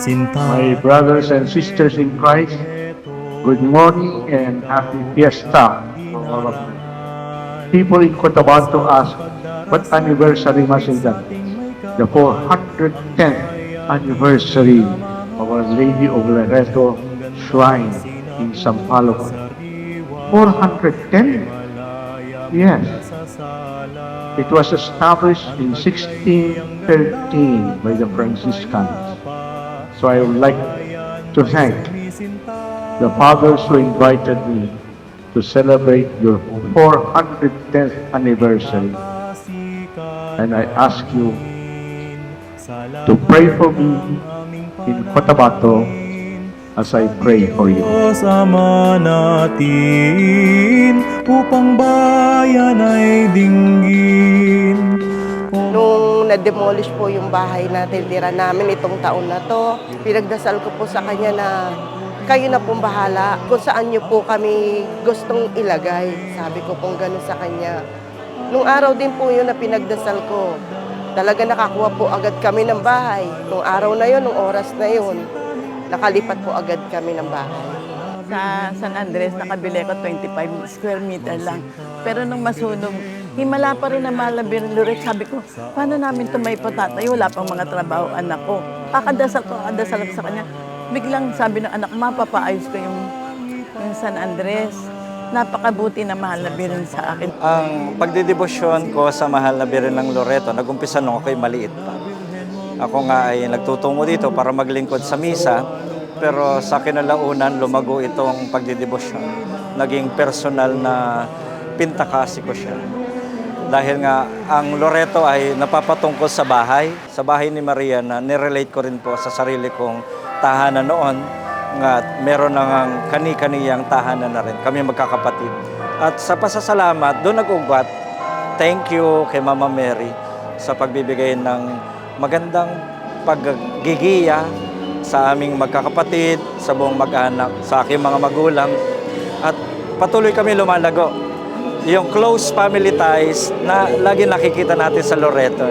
My brothers and sisters in Christ, good morning and happy fiesta for all of you. People in Cotabato ask, what anniversary is that? The 410th anniversary of Our Lady of Loreto Shrine in Sampaloc. 410? Yes. It was established in 1613 by the Franciscans. So I would like to thank the fathers who invited me to celebrate your 410th anniversary. And I ask you to pray for me in Cotabato as I pray for you. Sama natin upang bayan ay dinggin. Nung na-demolish po yung bahay natin, tira namin itong taon na to, pinagdasal ko po sa kanya na kayo na pong bahala kung saan niyo po kami gustong ilagay. Sabi ko pong gano'n sa kanya. Nung araw din po yun na pinagdasal ko, talaga nakakuha po agad kami ng bahay. Nung araw na yun, nung oras na yun, nakalipat po agad kami ng bahay. Sa San Andres, nakabili ko 25 square meter lang. Pero nung masunog, himala pa rin ang malabir lurik. Sabi ko, paano namin ito may patatayo? Wala pang mga trabaho anak ko. Kakadasal ko, kakadasal ko sa kanya. Biglang sabi ng anak, mapapaayos ko yung, yung San Andres. Napakabuti na mahal na birin sa akin. Ang pagdidebosyon ko sa mahal na Birhen ng Loreto, nagumpisa nung ako'y maliit pa. Ako nga ay nagtutungo dito para maglingkod sa misa, pero sa kinalaunan lumago itong pagdidebosyon. Naging personal na pintakasi ko siya. Dahil nga ang Loreto ay napapatungkol sa bahay, sa bahay ni Maria na nirelate ko rin po sa sarili kong tahanan noon nga meron nang kani-kaniyang tahanan na rin. Kami magkakapatid. At sa pasasalamat, doon nag-ugat, thank you kay Mama Mary sa pagbibigay ng magandang paggigiya sa aming magkakapatid, sa buong mag-anak, sa aking mga magulang. At patuloy kami lumalago. Yung close family ties na lagi nakikita natin sa Loreto.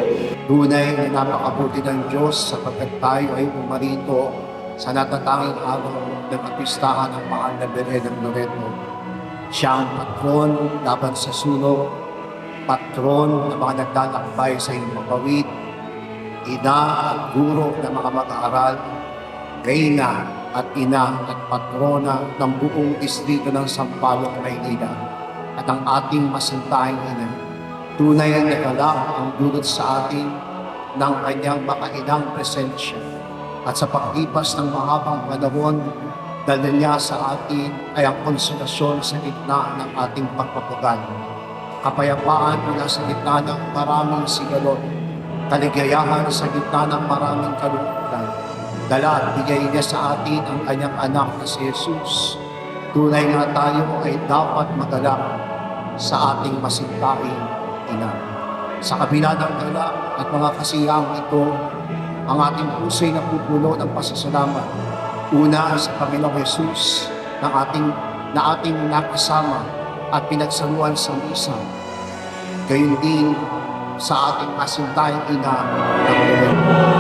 Tunay na napakabuti ng Diyos sapagkat tayo ay umarito sa natatanging araw ng kapistahan ng mahal na Beren ng Loreto. Siya ang patron laban sa sunog, patron ng mga naglalakbay sa iyong mapawid, ina at guro ng mga mag-aaral, reyna at ina at patrona ng buong distrito ng Sampaloc, Maynila at ang ating masintahing ina. Tunay na nagalak ang dulot sa atin ng kanyang makainang presensya. At sa paglipas ng mahabang panahon, dala niya sa atin ay ang konsolasyon sa gitna ng ating pagpapagal. Kapayapaan mula sa gitna ng maraming sigalot. Kaligayahan sa gitna ng maraming kalungkutan. Dala at bigay niya sa atin ang kanyang anak na si Jesus. Tunay nga tayo ay dapat magalak sa ating masintahing ina. Sa kabila ng dala at mga kasiyang ito, ang ating puso'y napupuno ng pasasalamat. Una sa Panginoong Jesus ng ating, na ating nakasama at pinagsaluan sa misa. Gayon din sa ating masintahing ina ng Panginoon.